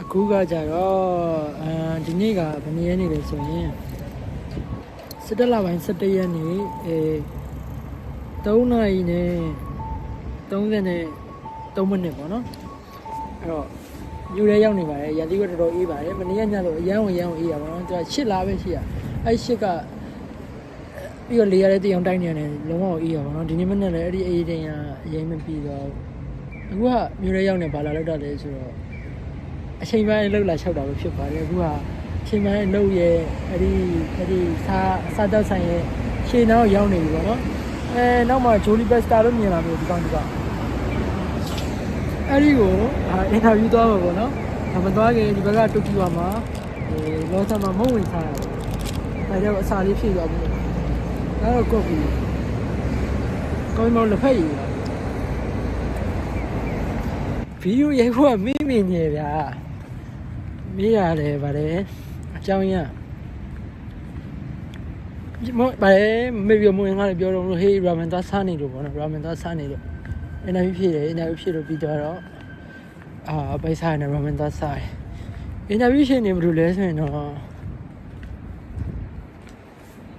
အခုကကြတော့အဲဒီနေ့ကဘယ်နေ့ရက်နေ့လဲဆိုရင်17လပိုင်း17ရက်နေ့အဲ3နာရီနဲ့30နဲ့3မိနစ်ပေါ့နော်အဲ့တော့ယူရဲရောက်နေပါတယ်ရန်တီကတော်တော်အေးပါတယ်မနေ့ကညတော့အရန်ဝင်ရန်ဝင်အေးရပါတော့သူက8လပဲရှိရအဲ့8ကပြီးတော့လေရတဲ့တယောင်တိုင်းနေရတယ်လုံးဝအေးရပါတော့ဒီနေ့မနေ့လည်းအဲ့ဒီအေးတိုင်းကအရင်မပြီးတော့ အခုကမြူရဲရောက်နေပါလာလောက်တာလေဆိုတော့အချိန်ပိုင်းလောက်လာလျှောက်တာပဲဖြစ်ပါတယ်အခုကအချိန်ပိုင်းလောက်ရဲ့အဲ့ဒီအဲ့ဒီစားစားတော့ဆိုင်ရဲ့ရှေ့နောက်ရောက်နေပြီပေါ့နော်အဲနောက်မှာဂျိုလီဘက်စတာလို့မြင်လာမျိုးဒီကောင်ဒီကောင်အဲ့ဒီကိုအင်တာဗျူးသွားမှာပေါ့နော်ဒါမသွားခင်ဒီဘက်ကတိုကျိုမှာဟိုလောဆာမှာမုံဝင်ထားတာပေါ့အဲကြောင့်အစာလေးဖြည့်သွားပြီအဲ့တော့ကော်ဖီကောင်းမောင်လက်ဖက်ရည်ပါ ဗီဒီယိုရိုက်ဖို့ကမိမိနေဗျာမေးရတယ်ဗါတယ်အကြောင်းရမဗါတယ်မေးပြီးမဝင်ကားလည်းပြောတော့လို့ဟေးရာမန်သားစားနေလို့ပေါ့နော်ရာမန်သားစားနေလို့အင်တာဗျူးဖြစ်တယ်အင်တာဗျူးဖြစ်လို့ပြီးတော့အာပိုက်စားနေရာမန်သားစားတယ်အင်တာဗျူးရှင်နေမလို့လဲဆိုရင်တော့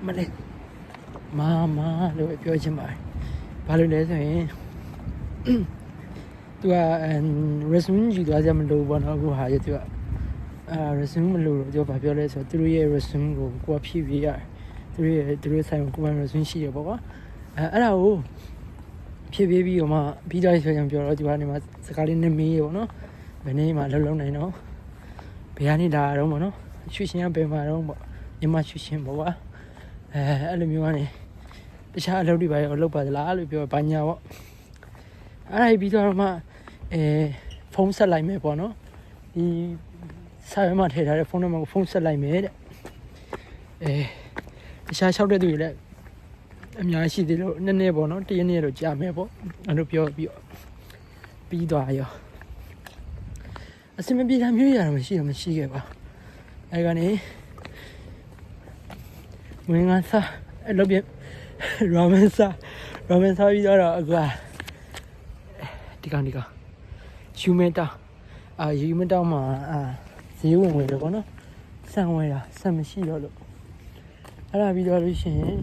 မလေးမာမာလို့ပြောချင်ပါတယ်ဘာလို့လဲဆိုရင် သူက resume ယူသွားကြမလို့ပေါ့နော်အခုဟာရသူကအာ resume မလို့တော့ဘာပြောလဲဆိုတော့သူတို့ရဲ့ resume ကိုကိုကဖြည့်ပြရတယ်သူတို့ရဲ့သူတို့ဆိုင်ကိုကိုယ်ပိုင် resume ရှိရပေါ့ကွာအဲအဲ့ဒါကိုဖြည့်ပြပြီးတော့မှပြီးတော့ဆိုရင်ပြောတော့ဒီကနေမှစကားလေးနဲ့မေးရပေါ့နော်ဘယ်နေ့မှလုံးလုံးနိုင်တော့ဘယ်ကနေလာတော့ပေါ့နော်ရွှေရှင်ကဘယ်မှာတော့ပေါ့ညီမရွှေရှင်ပေါ့ကွာအဲအဲ့လိုမျိုးကနေတခြားအလုပ်တွေပါရောလုပ်ပါသလားလို့ပြောဘာညာပေါ့အဲ့ဒါပြီးတော့မှ အဲဖုန်းဆက်လိုက်မယ်ပေါ့နော်ဒီစာရွက်မှာထည့်ထားတဲ့ဖုန်းနံပါတ်ကိုဖုန်းဆက်လိုက်မယ်တဲ့အဲတခြားလျှောက်တဲ့သူတွေလည်းအများရှိသေးလို့နည်းနည်းပေါ့နော်တရက်နေ့တော့ကြာမယ်ပေါ့အဲ့လိုပြောပြီးတော့ပြီးသွားရောအစမပြေတာမျိုးရတာမရှိတော့မရှိခဲ့ပါအဲကနေဝင်ကစားအဲ့လိုပြရာမန်စားရာမန်စားပြီးတော့အကွာဒီကောင်ဒီကောင် ယူမန်တာအာယူမန်တာမှာအာဈေးဝင်ဝင်တယ်ပေါ့နော်ဆန်ဝဲတာဆန်မရှိတော့လို့အဲ့ဒါပြီးတော့လို့ရှိရင်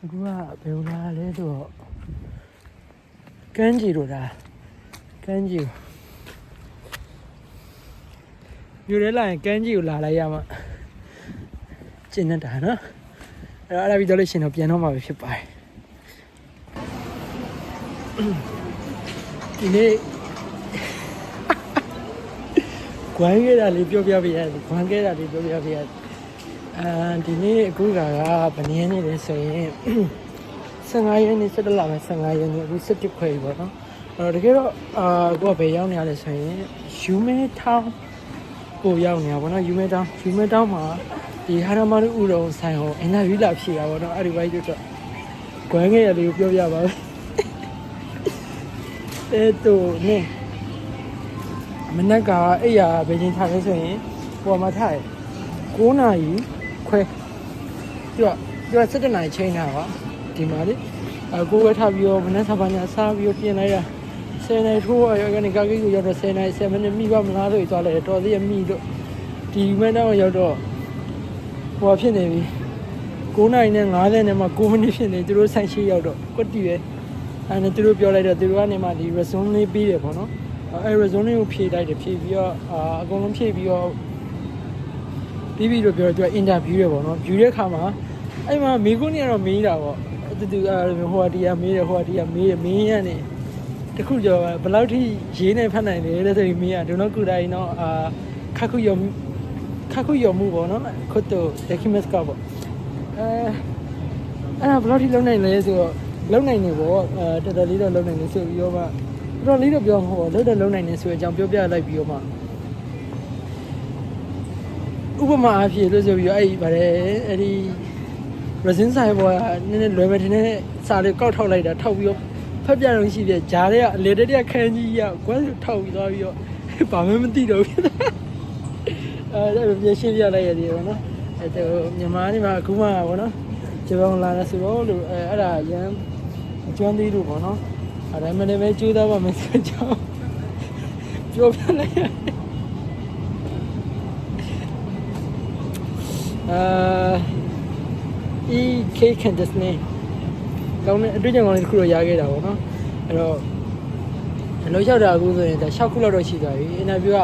အခုကဘယ်လိုလာလဲဆိုတော့ကန်းကြီးတို့လားကန်းကြီးယူရဲလာရင်ကန်းကြီးကိုလာလိုက်ရမှာကျင်းနေတာနော်အဲ့တော့အဲ့ဒါပြီးတော့လို့ရှိရင်တော့ပြန်တော့မှာပဲဖြစ်ပါတယ်ဒီနေ့ ခွမ်းခဲ့တာလေးပြောပြပေးရတယ်ခွမ်းခဲ့တာလေးပြောပြပေးရတယ်အာဒီနေ့အခုကကဗနင်းနေလဲဆိုရင်15ရက်နေ့17လပိုင်း15ရက်နေ့အခု17ခွဲပြီပေါ့နော်အဲ့တော့တကယ်တော့အာကိုကဘယ်ရောက်နေရလဲဆိုရင်ယူမဲထောင်းကိုရောက်နေတာပေါ့နော်ယူမဲတောင်းယူမဲတောင်းမှာဒီဟာရမနုဥတော်ဆိုင်ဟောအင်တာဗျူးလာဖြေတာပေါ့နော်အဲ့ဒီဘိုက်တော့ခွမ်းခဲ့ရလေးကိုပြောပြပါမယ်အဲ့တော့နင်း မနက်ကအဲ့ရဘယ်ချင်းထားလဲဆိုရင်ပေါ်မှာထားတယ်9နာရီခွဲသူကသူက7နာရီချိန်တာပါဒီမှာလေအကိုဝဲထားပြီးတော့မနက်စာပညာစားပြီးတော့ပြင်လိုက်တာ10နာရီထိုးရကနေကာကိကိုရောက်တော့10နာရီ7မိနစ်မိပါမလားလို့သွားလိုက်တော်သေးရမိလို့ဒီမနေ့တော့ရောက်တော့ဟိုဖြစ်နေပြီ9နာရီနဲ့50နဲ့မှ9မိနစ်ဖြစ်နေသူတို့ဆိုင်ရှိရောက်တော့ကွတ်တီပဲအဲ့ဒါသူတို့ပြောလိုက်တော့သူတို့ကနေမှဒီ resume လေးပြီးတယ်ပေါ့နော် အဲ resume ကိုဖြည့်လိုက်တယ်ဖြည့်ပြီးတော့အာအကုန်လုံးဖြည့်ပြီးတော့ပြီးပြီလို့ပြောတော့သူက interview ရပေါ့နော် view တဲ့ခါမှာအဲ့မှာမိကုန်းနေတော့မေးတာပေါ့တူတူအဲဟိုဟာတီးကမေးတယ်ဟိုဟာတီးကမေးတယ်မင်းရနေတခုကျော်ဘယ်လောက်ထိရေးနေဖတ်နိုင်လဲတဲ့ဆိုပြီးမင်းကဒုနောကူတိုင်းတော့အာခါခုယောခါခုယောမှုပေါ့နော်ခွတ်တော့ documents ကပေါ့အဲအဲ့ဒါဘယ်လောက်ထိလုံနိုင်လဲဆိုတော့လုံနိုင်နေပေါ့အဲတော်တော်လေးတော့လုံနိုင်နေဆိုပြီးတော့မှ တော်တော်လေးတော့ပြောမှာပေါ့လုံးတယ်လုံးနိုင်နေဆိုတဲ့အကြောင်းပြောပြလိုက်ပြီးတော့မှဥပမာအဖြစ်လို့ဆိုပြီးတော့အဲ့ဒီဗါတယ်အဲ့ဒီ resin ဆိုင်ပေါ်ကနည်းနည်းလွယ်မယ်ထင်တဲ့စာလေးကောက်ထောက်လိုက်တာထောက်ပြီးတော့ဖက်ပြတော့ရှိပြဂျားတွေကအလေတက်တဲ့ခန်းကြီးကကွန်းထောက်ပြီးသွားပြီးတော့ဘာမှမသိတော့ဘူးအဲ့ဒါပြရှင်းပြလိုက်ရတယ်ပေါ့နော်အဲ့တော့မြန်မာနေမှာအခုမှပေါ့နော်ဂျပန်လာတယ်ဆိုတော့လို့အဲ့အဲ့ဒါရန်အကျွမ်းသေးလို့ပေါ့နော် အဲ့ဒါမှလည်းပဲကျိုးသားပါမယ်ဆိုကြောင်းပြောပြလိုက်ရအာ EK Candice နဲ့ကောင်းတဲ့အတွေ့အကြုံကောင်းလေးတစ်ခုတော့ရခဲ့တာပေါ့နော်အဲ့တော့အလုပ်လျှောက်တာအခုဆိုရင်ဒါ6ခုလောက်တော့ရှိသွားပြီအင်တာဗျူးက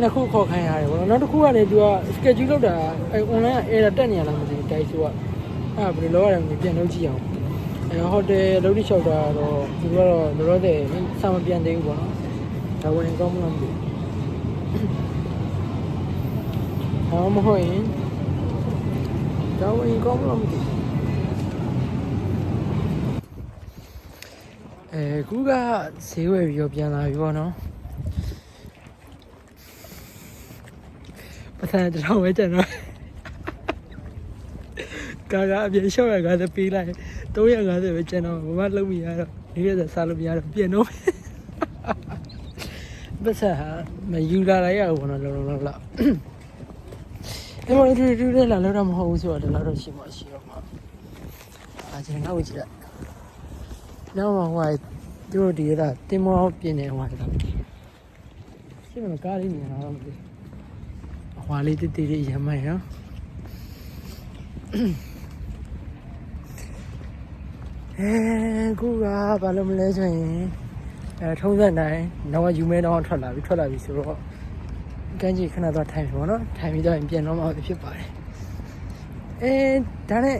နှစ်ခုခေါ်ခိုင်းရတယ်ပေါ့နော်နောက်တစ်ခုကလည်းသူက schedule လောက်တာအဲ online က error တက်နေရလားမသိဘူးတိုက်ဆိုကအဲ့ဒါဘယ်လိုလုပ်ရလဲမသိဘူးပြန်လုပ်ကြည့်အောင် အဲဟိုတယ်လုပ်တိလျှောက်တာတော့သူကတော့လောလောဆယ်စာမပြန်သေးဘူးပေါ့နော်ဒါဝင်ကောင်းမလားမသိဘူးဟာမဟုတ်ရင်ဒါဝင်ကောင်းမလားမသိဘူးအဲခုကဈေးဝယ်ပြီးတော့ပြန်လာပြီပေါ့နော်ပတ်စံတစ်ထောင်ပဲကျန်တော့ ကာကအပြင်ရှော့ရကားသပေးလိုက်350ပဲကျန်တော့ဘာမှလုပ်မရတော့ဒီရက်စားလို့မရတော့ပြင်တော့ပတ်စံဟာမယူလာလိုက်ရဘူးပေါ့နော်လုံးလုံးလုံးလောက်အဲ့မတူတူလေးလာလို့တော့မဟုတ်ဘူးဆိုတော့ဒီလောက်တော့ရှိမှရှိတော့မှာအာကျွန်တော်နောက်ကြည့်လိုက်နောက်မှဟိုသူတို့ဒီကတင်မောပြင်နေဟိုကတော့ရှင်းမကားလေးနေတော့မသိဟွာလေးတည်တည်လေးရမ်းမယ်နော် အဲကူကဘာလို့မလဲဆိုရင်အဲထုံးစံတိုင်းတော့ယူမဲတော့ထွက်လာပြီထွက်လာပြီဆိုတော့ကန်းကြီးခဏတော့ထိုင်ပြီပေါ့နော်ထိုင်ပြီးတော့ပြန်တော့မှဖြစ်ပါတယ်အဲဒါနဲ့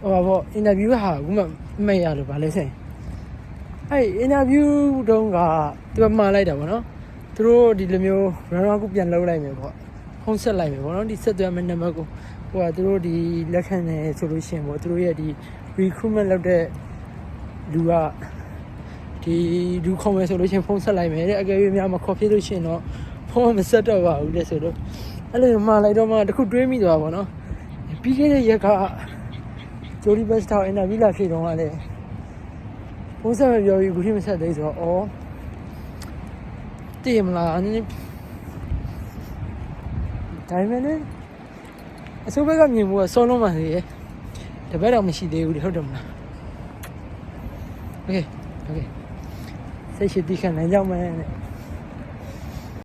ဟိုပါပေါ့အင်တာဗျူးဟာအခုမှမရလို့ဗာလဲဆိုင်အဲ့အင်တာဗျူးတုန်းကသူကမှားလိုက်တာပေါ့နော်သူတို့ဒီလိုမျိုး run run ကိုပြန်လုပ်လိုက်မယ်ပေါ့ဖုံးဆက်လိုက်မယ်ပေါ့နော်ဒီဆက်သွယ်မဲ့နံပါတ်ကို ဟိုကသူတို့ဒီလက်ခံနေဆိုလို့ရှိရင်ပေါ့သူတို့ရဲ့ဒီ recruitment လုပ်တဲ့လူကဒီလူခေါ်မယ်ဆိုလို့ရှိရင်ဖုန်းဆက်လိုက်မယ်တဲ့အကယ်၍များမခေါ်ဖြစ်လို့ရှိရင်တော့ဖုန်းမဆက်တော့ပါဘူးတဲ့ဆိုတော့အဲ့လိုမှားလိုက်တော့မှတခုတွေးမိသွားပါတော့ပြီးခဲ့တဲ့ရက်ကဂျိုဒီဘတ်စတာအင်တာဗျူးလာဖြေတော့ကလည်းဖုန်းဆက်မပြောဘူးခုထိမဆက်သေးဆိုတော့အော်တည်မလားအနေနဲ့ဒါပေမဲ့လည်း အစိုးဘက်ကမြင်မှုကစောလုံးပါသေးရဲ့တပတ်တော့မရှိသေးဘူးလေဟုတ်တယ်မလားโอเคโอเคစိတ်ရှိတိခံနိုင်ကြမယ်တဲ့